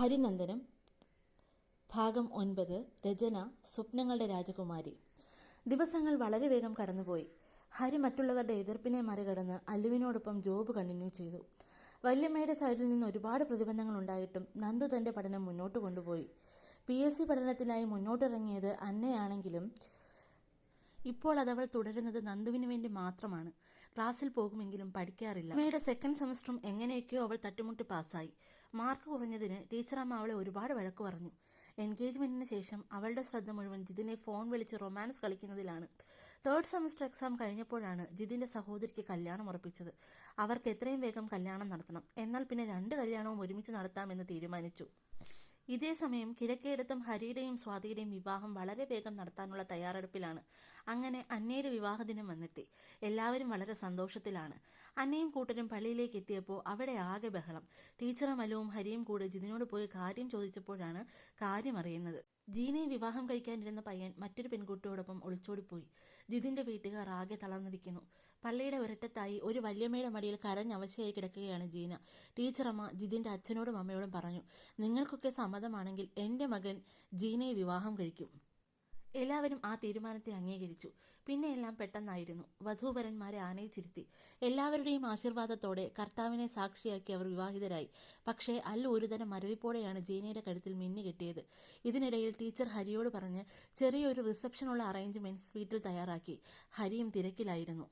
ഹരിനന്ദനം ഭാഗം ഒൻപത് രചന സ്വപ്നങ്ങളുടെ രാജകുമാരി. ദിവസങ്ങൾ വളരെ വേഗം കടന്നുപോയി. ഹരി മറ്റുള്ളവരുടെ എതിർപ്പിനെ മറികടന്ന് അല്ലുവിനോടൊപ്പം ജോബ് കണ്ടിന്യൂ ചെയ്തു. വല്യമ്മയുടെ സൈഡിൽ നിന്ന് ഒരുപാട് പ്രതിബന്ധങ്ങൾ ഉണ്ടായിട്ടും നന്ദു തന്റെ പഠനം മുന്നോട്ട് കൊണ്ടുപോയി. പി എസ് സി പഠനത്തിനായി മുന്നോട്ടിറങ്ങിയത് അന്നയാണെങ്കിലും ഇപ്പോൾ അതവൾ തുടരുന്നത് നന്ദുവിന് വേണ്ടി മാത്രമാണ്. ക്ലാസ്സിൽ പോകുമെങ്കിലും പഠിക്കാറില്ല. അമ്മയുടെ സെക്കൻഡ് സെമസ്റ്ററും എങ്ങനെയൊക്കെയോ അവൾ തട്ടിമുട്ടി പാസ്സായി മാർക്ക് കുറഞ്ഞതിന് ടീച്ചറമ്മ അവളെ ഒരുപാട് വഴക്ക് പറഞ്ഞു. എൻഗേജ്മെന്റിന് ശേഷം അവളുടെ ശ്രദ്ധ മുഴുവൻ ജിതിനെ ഫോൺ വിളിച്ച് റൊമാൻസ് കളിക്കുന്നതിലാണ്. തേർഡ് സെമസ്റ്റർ എക്സാം കഴിഞ്ഞപ്പോഴാണ് ജിതിന്റെ സഹോദരിക്ക് കല്യാണം ഉറപ്പിച്ചത്. അവർക്ക് എത്രയും വേഗം കല്യാണം നടത്തണം. എന്നാൽ പിന്നെ രണ്ട് കല്യാണവും ഒരുമിച്ച് നടത്താമെന്ന് തീരുമാനിച്ചു. ഇതേ സമയം കിഴക്കേടത്തും ഹരിയുടെയും സ്വാതിയുടെയും വിവാഹം വളരെ വേഗം നടത്താനുള്ള തയ്യാറെടുപ്പിലാണ്. അങ്ങനെ അന്നയുടെ വിവാഹദിനം വന്നെത്തി. എല്ലാവരും വളരെ സന്തോഷത്തിലാണ്. അന്നയും കൂട്ടരും പള്ളിയിലേക്ക് എത്തിയപ്പോൾ അവിടെ ആകെ ബഹളം. ടീച്ചറും അലുവും ഹരിയും കൂടെ ജിതിനോട് പോയി കാര്യം ചോദിച്ചപ്പോഴാണ് കാര്യം അറിയുന്നത്. ജീനയെ വിവാഹം കഴിക്കാനിരുന്ന പയ്യൻ മറ്റൊരു പെൺകുട്ടിയോടൊപ്പം ഒളിച്ചോടിപ്പോയി. ജിതിന്റെ വീട്ടുകാർ ആകെ തളർന്നിരിക്കുന്നു. പള്ളിയുടെ ഒരറ്റത്തായി ഒരു വല്യമ്മയുടെ മടിയിൽ കരഞ്ഞവശയായി കിടക്കുകയാണ് ജീന. ടീച്ചറമ്മ ജിതിന്റെ അച്ഛനോടും അമ്മയോടും പറഞ്ഞു നിങ്ങൾക്കൊക്കെ സമ്മതമാണെങ്കിൽ എന്റെ മകൻ ജീനയെ വിവാഹം കഴിക്കും. എല്ലാവരും ആ തീരുമാനത്തെ അംഗീകരിച്ചു. പിന്നെ എല്ലാം പെട്ടെന്നായിരുന്നു. വധൂവരന്മാരെ ആനയിച്ചിരുത്തി. എല്ലാവരുടെയും ആശീർവാദത്തോടെ കർത്താവിനെ സാക്ഷിയാക്കി അവർ വിവാഹിതരായി. പക്ഷേ അല്ല ഒരുതരം മരവിപ്പോടെയാണ് ജീനയുടെ കഴുത്തിൽ മിന്നു കിട്ടിയത്. ഇതിനിടയിൽ ടീച്ചർ ഹരിയോട് പറഞ്ഞ് ചെറിയൊരു റിസപ്ഷനുള്ള അറേഞ്ച്മെന്റ്സ് വീട്ടിൽ തയ്യാറാക്കി. ഹരിയും തിരക്കിലായിരുന്നു.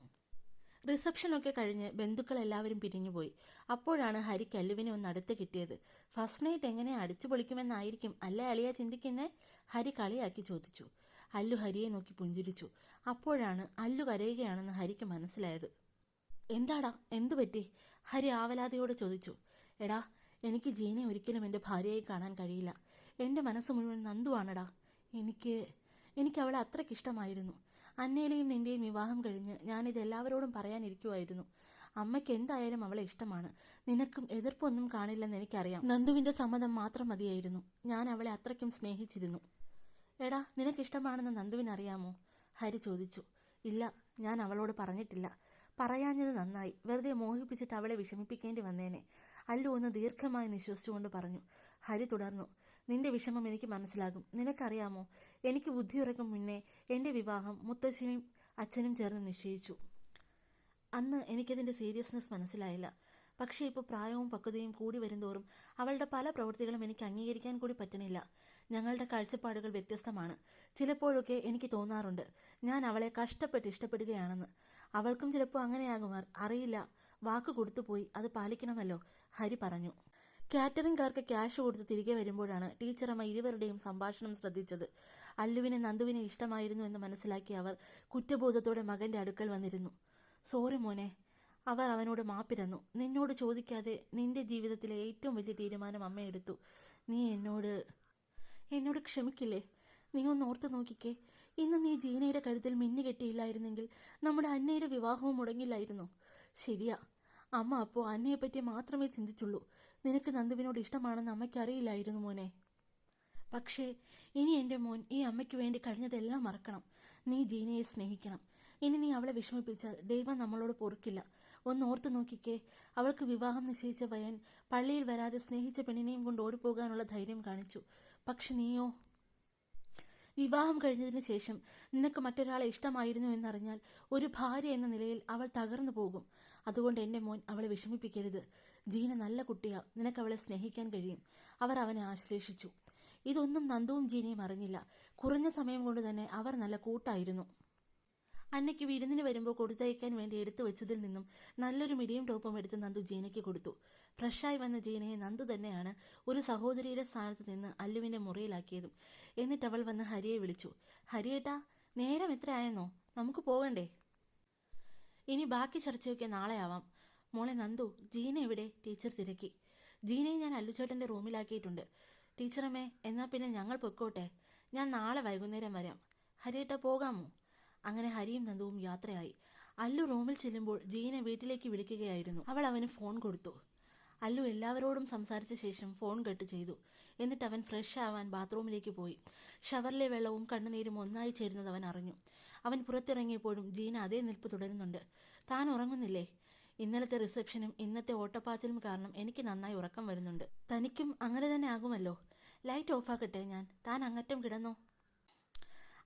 റിസപ്ഷനൊക്കെ കഴിഞ്ഞ് ബന്ധുക്കൾ എല്ലാവരും പിരിഞ്ഞുപോയി. അപ്പോഴാണ് ഹരി കല്ലുവിനെ ഒന്ന് അടുത്ത് കിട്ടിയത്. ഫസ്റ്റ് നൈറ്റ് എങ്ങനെ അടിച്ചു പൊളിക്കുമെന്നായിരിക്കും അല്ലേ അളിയ ചിന്തിക്കുന്നേ? ഹരി കളിയാക്കി ചോദിച്ചു. അല്ലു ഹരിയെ നോക്കി പുഞ്ചിരിച്ചു. അപ്പോഴാണ് അല്ലു കരയുകയാണെന്ന് ഹരിക്ക് മനസ്സിലായത്. എന്താടാ? എന്തു പറ്റി? ഹരി ആവലാതയോട് ചോദിച്ചു. എടാ എനിക്ക് ജീനെ ഒരിക്കലും എന്റെ ഭാര്യയായി കാണാൻ കഴിയില്ല. എന്റെ മനസ്സ് മുഴുവൻ നന്ദുവാണടാ. എനിക്ക് എനിക്ക് അവളെ അത്രയ്ക്ക് ഇഷ്ടമായിരുന്നു. അന്നയുടെയും നിന്റെയും വിവാഹം കഴിഞ്ഞ് ഞാനിത് എല്ലാവരോടും പറയാനിരിക്കുമായിരുന്നു അമ്മയ്ക്ക് എന്തായാലും അവളെ ഇഷ്ടമാണ്. നിനക്കും എതിർപ്പൊന്നും കാണില്ലെന്ന് എനിക്കറിയാം. നന്ദുവിന്റെ സമ്മതം മാത്രം മതിയായിരുന്നു. ഞാൻ അവളെ അത്രയ്ക്കും സ്നേഹിച്ചിരുന്നു. എടാ നിനക്കിഷ്ടമാണെന്ന് നന്ദുവിനറിയാമോ? ഹരി ചോദിച്ചു. ഇല്ല ഞാൻ അവളോട് പറഞ്ഞിട്ടില്ല. പറയാഞ്ഞത് നന്നായി. വെറുതെ മോഹിപ്പിച്ചിട്ട് അവളെ വിഷമിപ്പിക്കേണ്ടി വന്നേനെ. അല്ലു ഒന്ന് ദീർഘമായി നിശ്വസിച്ചുകൊണ്ട് പറഞ്ഞു. ഹരി തുടർന്നു. നിന്റെ വിഷമം എനിക്ക് മനസ്സിലാകും. നിനക്കറിയാമോ? എനിക്ക് ബുദ്ധിയുറക്കും മുന്നേ എന്റെ വിവാഹം മുത്തശ്ശനും അച്ഛനും ചേർന്ന് നിശ്ചയിച്ചു. അന്ന് എനിക്കതിന്റെ സീരിയസ്നെസ് മനസ്സിലായില്ല. പക്ഷേ ഇപ്പോൾ പ്രായവും പക്വതയും കൂടി വരുന്തോറും അവളുടെ പല പ്രവൃത്തികളും എനിക്ക് അംഗീകരിക്കാൻ കൂടി പറ്റുന്നില്ല ഞങ്ങളുടെ കാഴ്ചപ്പാടുകൾ വ്യത്യസ്തമാണ്. ചിലപ്പോഴൊക്കെ എനിക്ക് തോന്നാറുണ്ട് ഞാൻ അവളെ കഷ്ടപ്പെട്ട് ഇഷ്ടപ്പെടുകയാണെന്ന്. അവൾക്കും ചിലപ്പോൾ അങ്ങനെയാകുമാർ അറിയില്ല. വാക്ക് കൊടുത്തുപോയി അത് പാലിക്കണമല്ലോ ഹരി പറഞ്ഞു. കാറ്ററിംഗുകാർക്ക് ക്യാഷ് കൊടുത്ത് തിരികെ വരുമ്പോഴാണ് ടീച്ചറമ്മ ഇരുവരുടെയും സംഭാഷണം ശ്രദ്ധിച്ചത്. അല്ലുവിനെ നന്ദുവിനെ ഇഷ്ടമായിരുന്നു എന്ന് മനസ്സിലാക്കി അവർ കുറ്റബോധത്തോടെ മകന്റെ അടുക്കൽ വന്നിരുന്നു. സോറി മോനെ അവർ അവനോട് മാപ്പിരന്നു. നിന്നോട് ചോദിക്കാതെ നിന്റെ ജീവിതത്തിലെ ഏറ്റവും വലിയ തീരുമാനം അമ്മ എടുത്തു. നീ എന്നോട് എന്നോട് ക്ഷമിക്കില്ലേ? നീ ഒന്ന് ഓർത്ത് നോക്കിക്കേ. ഇന്ന് നീ ജീനയുടെ കഴുത്തിൽ മിന്നു കെട്ടിയില്ലായിരുന്നെങ്കിൽ നമ്മുടെ അന്നയുടെ വിവാഹവും മുടങ്ങില്ലായിരുന്നു? ശരിയാ. അമ്മ അപ്പോൾ അന്നയെപ്പറ്റി മാത്രമേ ചിന്തിച്ചുള്ളൂ. നിനക്ക് നന്ദുവിനോട് ഇഷ്ടമാണെന്ന് അമ്മയ്ക്ക് അറിയില്ലായിരുന്നു മോനെ. പക്ഷേ ഇനി എന്റെ മോൻ ഈ അമ്മയ്ക്ക് വേണ്ടി കഴിഞ്ഞതെല്ലാം മറക്കണം. നീ ജീനയെ സ്നേഹിക്കണം. ഇനി നീ അവളെ വിഷമിപ്പിച്ചാൽ ദൈവം നമ്മളോട് പൊറുക്കില്ല. ഒന്ന് ഓർത്തു നോക്കിക്കേ. അവൾക്ക് വിവാഹം നിശ്ചയിച്ച പയ്യൻ പള്ളിയിൽ വരാതെ സ്നേഹിച്ച പെണ്ണിനെയും കൊണ്ട് ഓടിപ്പോകാനുള്ള ധൈര്യം കാണിച്ചു. പക്ഷെ നീയോ വിവാഹം കഴിഞ്ഞതിന് ശേഷം നിനക്ക് മറ്റൊരാളെ ഇഷ്ടമായിരുന്നു എന്നറിഞ്ഞാൽ ഒരു ഭാര്യ എന്ന നിലയിൽ അവൾ തകർന്നു പോകും. അതുകൊണ്ട് എന്റെ മോൻ അവളെ വിഷമിപ്പിക്കരുത്. ജീന നല്ല കുട്ടിയാ. നിനക്ക് അവളെ സ്നേഹിക്കാൻ കഴിയും. അവർ അവനെ ആശ്ലേഷിച്ചു. ഇതൊന്നും നന്ദുവും ജീനയും അറിഞ്ഞില്ല. കുറഞ്ഞ സമയം കൊണ്ട് തന്നെ അവർ നല്ല കൂട്ടായിരുന്നു. അന്നയ്ക്ക് വിരുന്നിന് വരുമ്പോൾ കൊടുത്തയക്കാൻ വേണ്ടി എടുത്തു വെച്ചതിൽ നിന്നും നല്ലൊരു മിടിയും ടോപ്പും എടുത്ത് നന്ദു ജീനയ്ക്ക് കൊടുത്തു. ഫ്രഷായി വന്ന ജീനയെ നന്ദു തന്നെയാണ് ഒരു സഹോദരിയുടെ സ്ഥാനത്ത് നിന്ന് അല്ലുവിന്റെ മുറിയിലാക്കിയതും. എന്നിട്ട് അവൾ വന്ന് ഹരിയെ വിളിച്ചു. ഹരിയേട്ടാ നേരം എത്ര ആയെന്നോ നമുക്ക് പോകണ്ടേ? ഇനി ബാക്കി ചർച്ചയൊക്കെ നാളെ ആവാം മോളെ നന്ദു ജീന എവിടെ ടീച്ചർ തിരക്കി. ജീനയെ ഞാൻ അല്ലുചേട്ടന്റെ റൂമിലാക്കിയിട്ടുണ്ട്. ടീച്ചറമ്മേ എന്നാ പിന്നെ ഞങ്ങൾ പൊക്കോട്ടെ? ഞാൻ നാളെ വൈകുന്നേരം വരാം. ഹരിയേട്ട പോകാമോ? അങ്ങനെ ഹരിയും നന്ദുവും യാത്രയായി. അല്ലു റൂമിൽ ചെല്ലുമ്പോൾ ജീന വീട്ടിലേക്ക് വിളിക്കുകയായിരുന്നു. അവൾ അവന് ഫോൺ കൊടുത്തു. അല്ലു എല്ലാവരോടും സംസാരിച്ച ശേഷം ഫോൺ കട്ട് ചെയ്തു. എന്നിട്ട് അവൻ ഫ്രഷ് ആവാൻ ബാത്റൂമിലേക്ക് പോയി. ഷവറിലെ വെള്ളവും കണ്ണുനീരും ഒന്നായി ചേരുന്നത് അവൻ അറിഞ്ഞു. അവൻ പുറത്തിറങ്ങിയപ്പോഴും ജീന അതേ നിൽപ്പ് തുടരുന്നുണ്ട്. താൻ ഉറങ്ങുന്നില്ലേ? ഇന്നലത്തെ റിസപ്ഷനും ഇന്നത്തെ ഓട്ടപ്പാച്ചിലും കാരണം എനിക്ക് നന്നായി ഉറക്കം വരുന്നുണ്ട്. തനിക്കും അങ്ങനെ തന്നെ ആകുമല്ലോ. ലൈറ്റ് ഓഫാക്കട്ടെ ഞാൻ. താൻ അങ്ങറ്റം കിടന്നോ?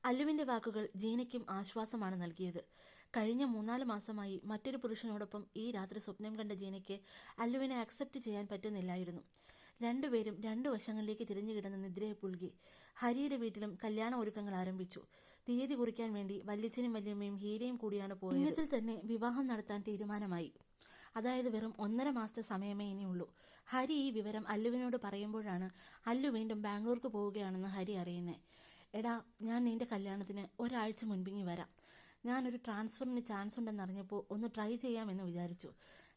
അല്ലുവിന്റെ വാക്കുകൾ ജീനയ്ക്കും ആശ്വാസമാണ് നൽകിയത്. കഴിഞ്ഞ മൂന്നാൽ മാസമായി മറ്റൊരു പുരുഷനോടൊപ്പം ഈ രാത്രി സ്വപ്നം കണ്ട ജീനയ്ക്ക് അല്ലുവിനെ അക്സെപ്റ്റ് ചെയ്യാൻ പറ്റുന്നില്ലായിരുന്നു. രണ്ടുപേരും രണ്ടു വശങ്ങളിലേക്ക് തിരിഞ്ഞു കിടന്ന നിദ്രയെ പുൽകി. ഹരിയുടെ വീട്ടിലും കല്യാണ ഒരുക്കങ്ങൾ ആരംഭിച്ചു. തീയതി കുറിക്കാൻ വേണ്ടി വല്യച്ഛനും വല്യമ്മയും ഹീരയും കൂടിയാണ് പോയത്. ഇന്നത്തിൽ തന്നെ വിവാഹം നടത്താൻ തീരുമാനമായി. അതായത് വെറും ഒന്നര മാസത്തെ സമയമേ ഇനിയുള്ളൂ. ഹരി ഈ വിവരം അല്ലുവിനോട് പറയുമ്പോഴാണ് അല്ലു വീണ്ടും ബാംഗ്ലൂർക്ക് പോവുകയാണെന്ന് ഹരി അറിയുന്നത് എടാ ഞാൻ നിന്റെ കല്യാണത്തിന് ഒരാഴ്ച മുൻപിങ്ങി വരാം. ഞാനൊരു ട്രാൻസ്ഫറിന് ചാൻസ് ഉണ്ടെന്ന് അറിഞ്ഞപ്പോൾ ഒന്ന് ട്രൈ ചെയ്യാമെന്ന് വിചാരിച്ചു.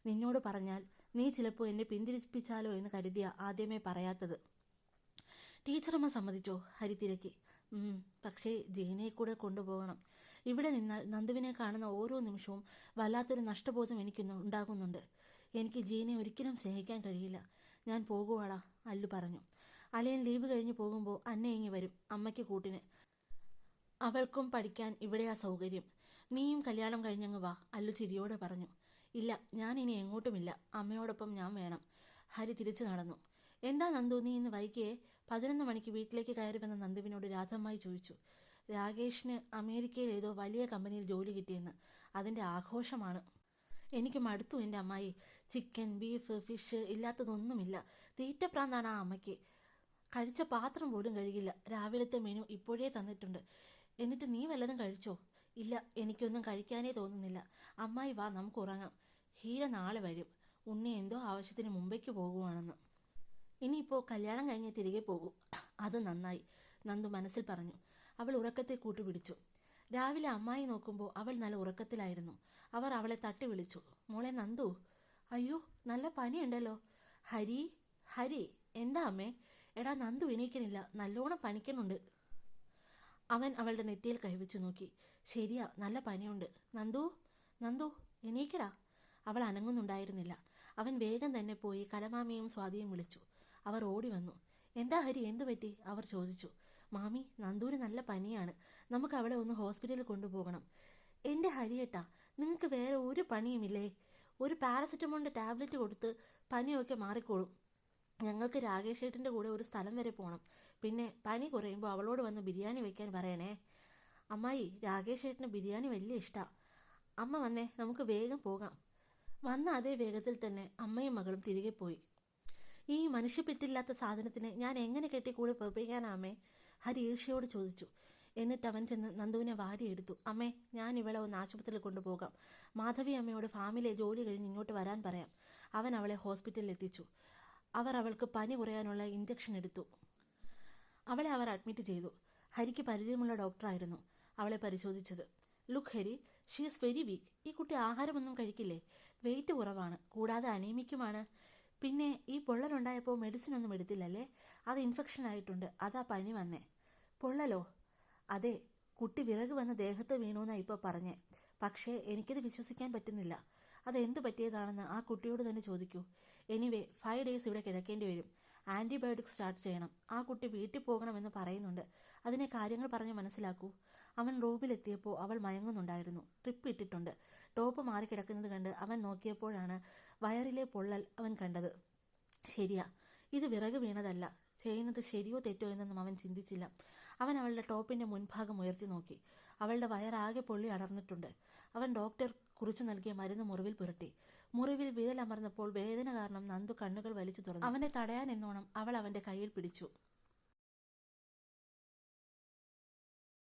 നിന്നോട് പറഞ്ഞാൽ നീ ചിലപ്പോൾ എന്നെ പിന്തിരിപ്പിച്ചാലോ എന്ന് കരുതിയ ആദ്യമേ പറയാത്തത്. ടീച്ചറമ്മ സമ്മതിച്ചോ? ഹരി തിരക്കി പക്ഷേ ജീനയെ കൂടെ കൊണ്ടുപോകണം. ഇവിടെ നിന്നാൽ നന്ദുവിനെ കാണുന്ന ഓരോ നിമിഷവും വല്ലാത്തൊരു നഷ്ടബോധം എനിക്ക് ഉണ്ടാകുന്നുണ്ട്. എനിക്ക് ജീനെ ഒരിക്കലും സ്നേഹിക്കാൻ കഴിയില്ല. ഞാൻ പോകുവാടാ അല്ലു പറഞ്ഞു. അളിയൻ ലീവ് കഴിഞ്ഞ് പോകുമ്പോൾ അന്നെ ഇങ്ങി വരും അമ്മയ്ക്ക് കൂട്ടിന്. അവൾക്കും പഠിക്കാൻ ഇവിടെയാ സൗകര്യം. നീയും കല്യാണം കഴിഞ്ഞങ്ങ് വാ അല്ലു ചിരിയോടെ പറഞ്ഞു. ഇല്ല ഞാൻ ഇനി എങ്ങോട്ടുമില്ല അമ്മയോടൊപ്പം ഞാൻ വേണം. ഹരി തിരിച്ചു നടന്നു. എന്താ നന്ദു നീ ഇന്ന് വൈകിയെ? പതിനൊന്ന് മണിക്ക് വീട്ടിലേക്ക് കയറി വന്ന നന്ദുവിനോട് രാധമ്മായി ചോദിച്ചു. രാകേഷിന് അമേരിക്കയിൽ ഏതോ വലിയ കമ്പനിയിൽ ജോലി കിട്ടിയെന്ന്. അതിന്റെ ആഘോഷമാണ്. എനിക്ക് മടുത്തു എന്റെ അമ്മായി. ചിക്കൻ ബീഫ് ഫിഷ് ഇല്ലാത്തതൊന്നുമില്ല. തീറ്റപ്രാന്താണ് ആ അമ്മയ്ക്ക്. കഴിച്ച പാത്രം പോലും കഴുകില്ല രാവിലത്തെ മെനു ഇപ്പോഴേ തന്നിട്ടുണ്ട്. എന്നിട്ട് നീ വല്ലതും കഴിച്ചോ? ഇല്ല എനിക്കൊന്നും കഴിക്കാനേ തോന്നുന്നില്ല. അമ്മായി വാ നമുക്ക് ഉറങ്ങാം. ഹീര നാളെ വരും. ഉണ്ണി എന്തോ ആവശ്യത്തിന് മുമ്പേക്ക് പോകുവാണെന്ന്. ഇനിയിപ്പോൾ കല്യാണം കഴിഞ്ഞ് തിരികെ പോകൂ. അത് നന്നായി. നന്ദു മനസ്സിൽ പറഞ്ഞു. അവൾ ഉറക്കത്തെ കൂട്ടുപിടിച്ചു. രാവിലെ അമ്മായി നോക്കുമ്പോൾ അവൾ നല്ല ഉറക്കത്തിലായിരുന്നു. അവർ അവളെ തട്ടി വിളിച്ചു. മോളെ നന്ദു. അയ്യോ നല്ല പനിയുണ്ടല്ലോ. ഹരി ഹരി എന്താ അമ്മേ? എടാ നന്ദു എണീക്കണില്ല നല്ലോണം പനിക്കണുണ്ട് അവൻ അവളുടെ നെറ്റിയിൽ കൈവച്ചു നോക്കി. ശരിയാ നല്ല പനിയുണ്ട്. നന്ദു നന്ദു എണീക്കടാ. അവൾ അനങ്ങുന്നുണ്ടായിരുന്നില്ല. അവൻ വേഗം തന്നെ പോയി കലമാമിയും സ്വാതിയും വിളിച്ചു. അവർ ഓടി വന്നു. എന്താ ഹരി എന്തു പറ്റി? അവർ ചോദിച്ചു. മാമി നന്ദൂര് നല്ല പനിയാണ്. നമുക്ക് അവളെ ഒന്ന് ഹോസ്പിറ്റലിൽ കൊണ്ടുപോകണം. എന്റെ ഹരിയേട്ടാ നിങ്ങൾക്ക് വേറെ ഒരു പണിയുമില്ലേ? ഒരു പാരസെറ്റമോളിന്റെ ടാബ്ലറ്റ് കൊടുത്ത് പനിയൊക്കെ മാറിക്കോളും. ഞങ്ങൾക്ക് രാകേഷ് ഏട്ടന്റെ കൂടെ ഒരു സ്ഥലം വരെ പോകണം പിന്നെ പനി കുറയുമ്പോൾ അവളോട് വന്ന് ബിരിയാണി വെക്കാൻ പറയണേ. അമ്മായി രാകേഷ് ഏട്ടന് ബിരിയാണി വലിയ ഇഷ്ടമാണ് അമ്മ വന്നേ നമുക്ക് വേഗം പോകാം. വന്ന അതേ വേഗത്തിൽ തന്നെ അമ്മയും മകളും തിരികെ പോയി. ഈ മനുഷ്യപ്പെറ്റില്ലാത്ത സാധനത്തിന് ഞാൻ എങ്ങനെ കെട്ടി കൂടെ പെറുപ്പിക്കാനാമേ ഹരി ഈർഷയോട് ചോദിച്ചു. എന്നിട്ട് അവൻ ചെന്ന് നന്ദുവിനെ വാരിയെടുത്തു അമ്മേ ഞാൻ ഇവളെ ഒന്ന് ആശുപത്രിയിൽ കൊണ്ടുപോകാം. മാധവി അമ്മയോട് ഫാമിലെ ജോലി കഴിഞ്ഞ് ഇങ്ങോട്ട് വരാൻ പറയാം. അവൻ അവളെ ഹോസ്പിറ്റലിൽ എത്തിച്ചു. അവർ അവൾക്ക് പനി കുറയാനുള്ള ഇഞ്ചക്ഷൻ എടുത്തു. അവളെ അവർ അഡ്മിറ്റ് ചെയ്തു. ഹരിക്ക് പരിചയമുള്ള ഡോക്ടറായിരുന്നു അവളെ പരിശോധിച്ചത്. Look Hari she is very weak ഈ കുട്ടി ആഹാരമൊന്നും കഴിക്കില്ലേ? വെയിറ്റ് കുറവാണ്. കൂടാതെ അനീമിക്കുമാണ്. പിന്നെ ഈ പൊള്ളലുണ്ടായപ്പോൾ മെഡിസിൻ ഒന്നും എടുത്തില്ലല്ലേ? അത് ഇൻഫെക്ഷൻ ആയിട്ടുണ്ട്. അതാ പനി വന്നേ. പൊള്ളലോ? അതെ കുട്ടി വിറക് വന്ന് ദേഹത്ത് വീണുന്നാ ഇപ്പോൾ പറഞ്ഞേ. പക്ഷേ എനിക്കത് വിശ്വസിക്കാൻ പറ്റുന്നില്ല. അത് എന്ത് പറ്റിയതാണെന്ന് ആ കുട്ടിയോട് തന്നെ ചോദിക്കൂ. എനിവേ ഫൈവ് ഡേയ്സ് ഇവിടെ കിടക്കേണ്ടി വരും. ആന്റിബയോട്ടിക് സ്റ്റാർട്ട് ചെയ്യണം. ആ കുട്ടി വീട്ടിൽ പോകണമെന്ന് പറയുന്നുണ്ട്. അതിനെ കാര്യങ്ങൾ പറഞ്ഞ് മനസ്സിലാക്കൂ. അവൻ റൂമിലെത്തിയപ്പോൾ അവൾ മയങ്ങുന്നുണ്ടായിരുന്നു. ട്രിപ്പ് ഇട്ടിട്ടുണ്ട്. ടോപ്പ് മാറി കിടക്കുന്നത് കണ്ട് അവൻ നോക്കിയപ്പോഴാണ് വയറിലെ പൊള്ളൽ അവൻ കണ്ടത്. ശരിയാ. ഇത് വിറക് വീണതല്ല. ചെയ്യുന്നത് ശരിയോ തെറ്റോ എന്നൊന്നും അവൻ ചിന്തിച്ചില്ല. അവൻ അവളുടെ ടോപ്പിന്റെ മുൻഭാഗം ഉയർത്തി നോക്കി. അവളുടെ വയറാകെ പൊള്ളി അടർന്നിട്ടുണ്ട്. അവൻ ഡോക്ടർ കുറിച്ചു നൽകിയ മരുന്ന് മുറിവിൽ പുരട്ടി. മുറിവിൽ വിരലമർന്നപ്പോൾ വേദന കാരണം നന്ദു കണ്ണുകൾ വലിച്ചു തുറന്നു. അവനെ തടയാൻ എന്നോണം അവൾ അവന്റെ കയ്യിൽ പിടിച്ചു.